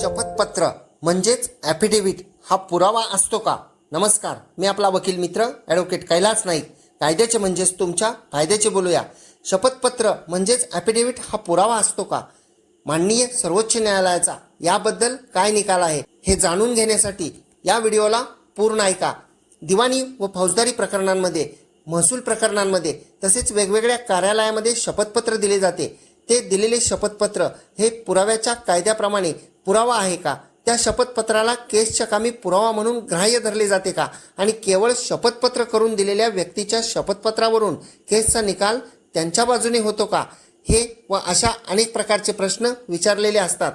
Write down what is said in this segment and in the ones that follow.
शपथपत्र म्हणजेच ॲफिडेव्हिट हा पुरावा असतो का? नमस्कार मी आपला वकील मित्र ॲडव्होकेट कैलास नाईक. कायद्याचे म्हणजेच तुमच्या फायद्याचे बोलूया. शपथपत्र म्हणजेच ॲफिडेव्हिट हा पुरावा असतो का? माननीय सर्वोच्च न्यायालयाचा याबद्दल काय निकाल आहे हे जाणून घेण्यासाठी या व्हिडिओला पूर्ण ऐका. दिवाणी व फौजदारी प्रकरणांमध्ये महसूल प्रकरणांमध्ये तसेच वेगवेगळ्या कार्यालयामध्ये शपथपत्र दिले जाते. ते दिलेले शपथपत्र हे पुराव्याच्या कायद्याप्रमाणे पुरावा आहे का? त्या शपथपत्राला केसच्या कामी पुरावा म्हणून ग्राह्य धरले जाते का? आणि केवळ शपथपत्र करून दिलेल्या व्यक्तीच्या शपथपत्रावरून केसचा निकाल त्यांच्या बाजूने होतो का? हे व अशा अनेक प्रकारचे प्रश्न विचारलेले असतात.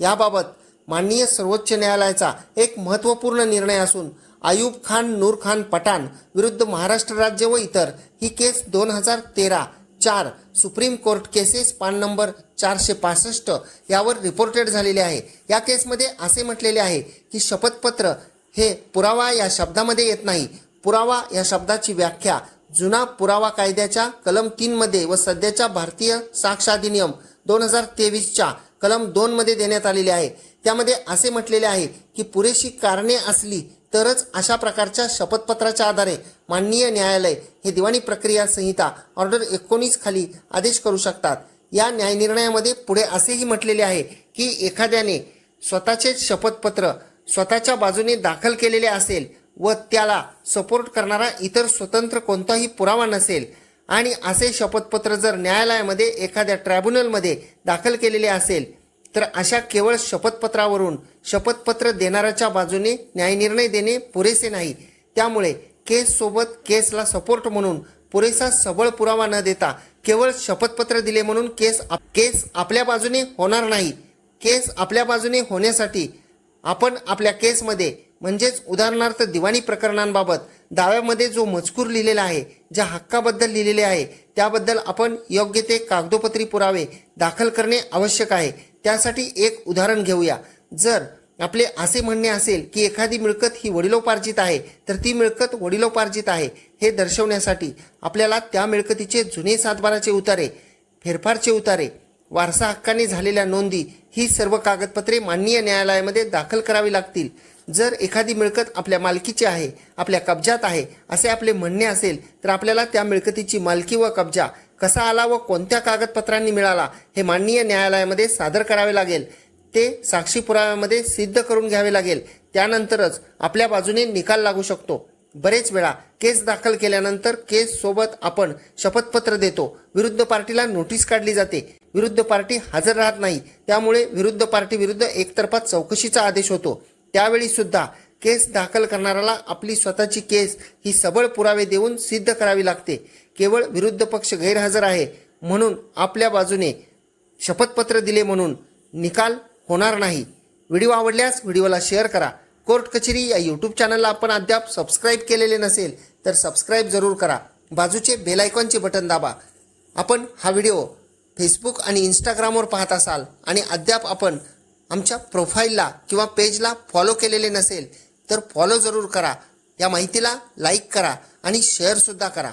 याबाबत माननीय सर्वोच्च न्यायालयाचा एक महत्त्वपूर्ण निर्णय असून आयुब खान नूर खान पठाण विरुद्ध महाराष्ट्र राज्य व इतर ही केस दोन हजार तेरा चार सुप्रीम कोर्ट केसेस पान नंबर चारशे पासष्ट यावर रिपोर्टेड झालेले आहे. या केसमध्ये असे म्हटलेले आहे की शपथपत्र हे पुरावा या शब्दामध्ये येत नाही. पुरावा या शब्दाची व्याख्या जुना पुरावा कायद्याच्या कलम तीनमध्ये व सध्याच्या भारतीय साक्ष अधिनियम दोन हजार तेवीसच्या कलम दोनमध्ये देण्यात आलेले आहे. त्यामध्ये असे म्हटलेले आहे की पुरेशी कारणे असली तरच अशा प्रकारच्या शपथपत्राच्या आधारे माननीय न्यायालय हे दिवाणी प्रक्रिया संहिता ऑर्डर एकोणीस खाली आदेश करू शकतात. या न्यायनिर्णयामध्ये पुढे असेही म्हटलेले आहे की एखाद्याने स्वतःचे शपथपत्र स्वतःच्या बाजूने दाखल केलेले असेल व त्याला सपोर्ट करणारा इतर स्वतंत्र कोणताही पुरावा नसेल आणि असे शपथपत्र जर न्यायालयामध्ये एखाद्या ट्रायब्युनलमध्ये दाखल केलेले असेल तर अशा केवळ शपथपत्रावरून शपथपत्र देणाऱ्याच्या बाजूने न्यायनिर्णय देणे पुरेसे नाही. त्यामुळे केससोबत केसला सपोर्ट म्हणून पुरेसा सबळ पुरावा न देता केवळ शपथपत्र दिले म्हणून केस आप- केस आपल्या बाजूने होणार नाही. केस आपल्या बाजूने होण्यासाठी आपण आपल्या केसमध्ये म्हणजेच उदाहरणार्थ दिवाणी प्रकरणांबाबत दाव्यामध्ये जो मजकूर लिहिलेला आहे ज्या हक्काबद्दल लिहिलेले आहे त्याबद्दल आपण योग्य ते कागदोपत्री पुरावे दाखल करणे आवश्यक आहे. त्यासाठी एक उदाहरण घेऊया. जर आपले असे म्हणणे असेल की एखादी मिळकत ही वडिलोपार्जित आहे तर ती मिळकत वडिलोपार्जित आहे हे दर्शवण्यासाठी आपल्याला त्या मिळकतीचे जुने सातबाराचे उतारे फेरफारचे उतारे वारसा हक्काने झालेल्या नोंदी ही सर्व कागदपत्रे माननीय न्यायालयामध्ये दाखल करावी लागतील. जर एखादी मिळकत आपल्या मालकीची आहे आपल्या कब्जात आहे असे आपले म्हणणे असेल तर आपल्याला त्या मिळकतीची मालकी व कब्जा कसा आला व कोणत्या कागदपत्रांनी मिळाला हे माननीय न्यायालयामध्ये सादर करावे लागेल. ते साक्षी पुराव्यामध्ये सिद्ध करून घ्यावे लागेल. त्यानंतरच आपल्या बाजूने निकाल लागू शकतो. बरेच वेळा केस दाखल केल्यानंतर केस सोबत आपण शपथपत्र देतो. विरुद्ध पार्टीला नोटीस काढली जाते. विरुद्ध पार्टी हजर राहत नाही. त्यामुळे विरुद्ध पार्टी विरुद्ध एकतर्फा चौकशीचा आदेश होतो. त्यावेळी सुद्धा केस दाखल करणाऱ्याला आपली स्वतःची केस ही सबळ पुरावे देऊन सिद्ध करावी लागते. केवळ विरुद्ध पक्ष गैरहजर आहे म्हणून आपल्या बाजूने शपथपत्र दिले म्हणून निकाल होणार नाही. व्हिडिओ आवडल्यास व्हिडिओला शेअर करा. कोर्ट कचेरी या यूट्यूब चॅनलला आपण अद्याप सबस्क्राईब केलेले नसेल तर सबस्क्राईब जरूर करा. बाजूचे बेल आयकॉनचे बटन दाबा. आपण हा व्हिडिओ फेसबुक आणि इंस्टाग्रामवर पाहत असाल आणि अद्याप आपण आमच्या प्रोफाईलला किंवा पेजला फॉलो केलेले नसेल तर फॉलो जरूर करा. या माहितीला लाईक करा आणि शेअरसुद्धा करा.